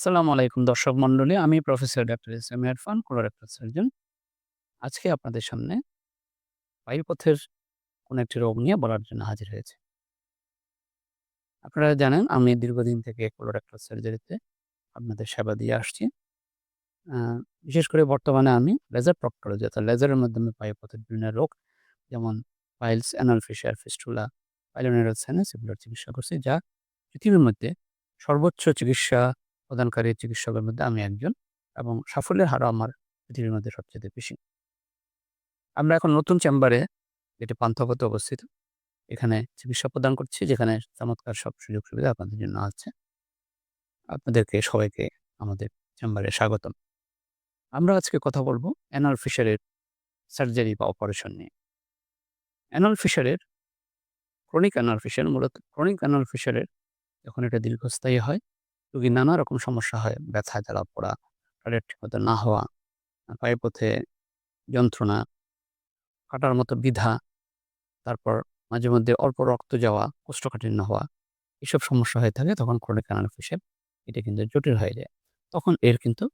আসসালামু আলাইকুম দর্শক মণ্ডলী। আমি professor doctor S M Irfan, colorectal surgeon. আজকে আপনাদের সামনে বায়ুপথের কোনো একটি রোগ নিয়ে বলার জন্য হাজির হয়েছে আপনারা জানেন আমি দীর্ঘদিন থেকে কোলোরেক্টাল সার্জারিতে আপনাদের সেবা দিয়ে আসছি। বিশেষ করে বর্তমানে আমি লেজার প্রক্টলজি অর্থাৎ লেজারের মাধ্যমে বায়ুপথের বিভিন্ন রোগ যেমন piles, anal fissure, fistula, pilonidal sinus এগুলোর চিকিৎসা করছি যা পৃথিবীর মধ্যে সর্বোচ্চ চিকিৎসা প্রদানকারী চিকিৎসকের মধ্যে আমি একজন এবং সাফল্যের হারও আমার পৃথিবীর মধ্যে সবচেয়ে বেশি। আমরা এখন নতুন চেম্বারে যেটি পান্থপথে অবস্থিত। এখানে চিকিৎসা প্রদান করছি যেখানে চমৎকার সব সুযোগ সুবিধা আপনাদের জন্য আছে। আপনাদেরকে সবাইকে আমাদের চেম্বারে স্বাগতম। আমরা আজকে কথা বলব অ্যানাল ফিশারের সার্জারি বা অপারেশন নিয়ে। অ্যানাল ফিশারের ক্রনিক অ্যানাল ফিশার মূলত ক্রনিক অ্যানাল ফিশারের যখন এটা দীর্ঘস্থায়ী হয়, রোগীর নানা রকম সমস্যা হয়। ব্যথা, জ্বালা পোড়া, টয়লেট ঠিকমতো না হওয়া, আ পায়ুপথে যন্ত্রণা, কাটার মতো বিধা, তারপর মাঝে মধ্যে অল্প রক্ত যাওয়া, কোষ্ঠকাঠিন্য হওয়া, এসব সমস্যা হয়ে থাকে তখন ক্রনিক কানাল ফিশার এটা কিন্তু জটিল হয়ে যায়। তখন এর কিন্তু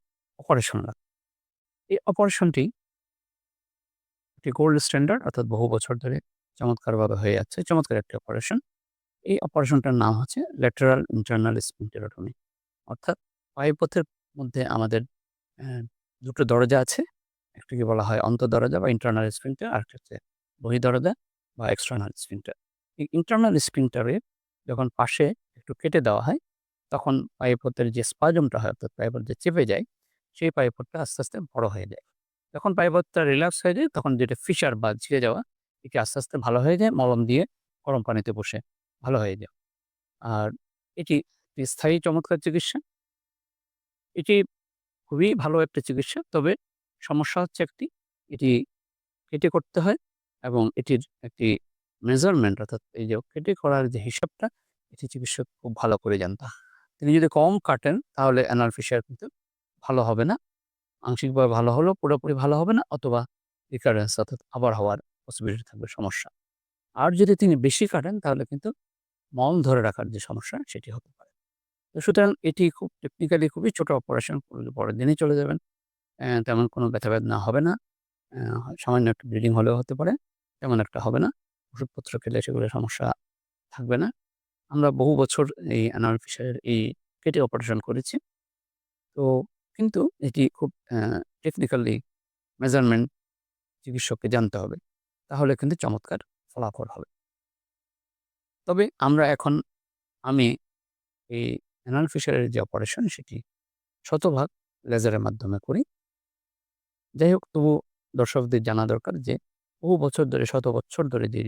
অপারেশন লাগে। এই অপারেশনটি একটি গোল্ড স্ট্যান্ডার্ড অর্থাৎ বহু বছর ধরে চমৎকারভাবে হয়ে যাচ্ছে। চমৎকার একটি অপারেশন। এই অপারেশনটার নাম হচ্ছে ল্যাটারাল ইন্টারনাল স্ফিংক্টেরেটমি। অর্থাৎ পায়ুপথের মধ্যে আমাদের দুটো দরজা আছে। একটাকে বলা হয় অন্তঃদরজা বা ইন্টারনাল স্ফিংক্টার আরেকটা হচ্ছে বহিঃদরজা বা এক্সটার্নাল স্ফিংক্টার। এই ইন্টারনাল স্ফিংক্টারে যখন পাশে একটু কেটে দেওয়া হয়, তখন পায়ুপথের যে স্পাজমটা হয় অর্থাৎ পায়ুপথ যে চেপে যায়, সেই পায়ুপথটা আস্তে, আস্তে বড় হয়ে যায়। যখন পায়ুপথটা রিল্যাক্স হয়ে যায় তখন যেটা ফিশার বা ছিঁড়ে যাওয়া এটি আস্তে, আস্তে ভালো হয়ে যায় মলম দিয়ে গরম পানিতে বসে ভালো হয়ে যায়। আর এটি একটি স্থায়ী চমৎকার চিকিৎসা। এটি খুবই ভালো একটা চিকিৎসা। তবে সমস্যা হচ্ছে একটি, এটি কেটে করতে হয় এবং এটির একটি মেজারমেন্ট অর্থাৎ এই যে কেটে করার যে হিসাবটা এটি চিকিৎসক খুব ভালো করে জানতে। তিনি যদি কম কাটেন তাহলে অ্যানাল ফিশার কিন্তু ভালো হবে না। আংশিকভাবে ভালো হলেও পুরোপুরি ভালো হবে না অথবা রিকারেন্স অর্থাৎ আবার হওয়ার পসিবিলিটি থাকবে সমস্যা। আর যদি তিনি বেশি কাটেন তাহলে কিন্তু মল ধরে রাখার যে সমস্যা সেটি পারে। তো সুতরাং এটি খুব টেকনিক্যালি খুবই ছোট অপারেশন করলে পরের দিনই চলে যাবেন। তেমন কোনো ব্যথা বেদনা হবে না। সামান্য একটু ব্লিডিং হলেও হতে পারে। তেমন একটা হবে না। ওষুধপত্র খেলে সেগুলো সমস্যা থাকবে না। আমরা বহু বছর এই অ্যানাল ফিশারের এই কেটে অপারেশন করেছি। তো কিন্তু এটি খুব টেকনিক্যালি মেজারমেন্ট চিকিৎসককে জানতে হবে। তাহলে কিন্তু চমৎকার ফলাফল হবে। তবে আমরা এখন, আমি এই অ্যানাল ফিশারের যে অপারেশন সেটি শতভাগ লেজারের মাধ্যমে করি। যাই হোক তবু দর্শকদের জানা দরকার যে, বহু বছর ধরে, শত বছর ধরে যে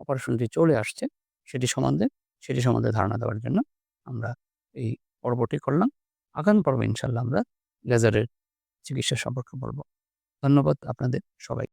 অপারেশনটি চলে আসছে, সেটি সম্বন্ধে সেটি সম্বন্ধে ধারণা দেওয়ার জন্য আমরা এই পর্বটি করলাম। আগামী পর্বে ইনশাল্লাহ আমরা লেজারের চিকিৎসা সম্পর্কে বলব। ধন্যবাদ আপনাদের সবাইকে।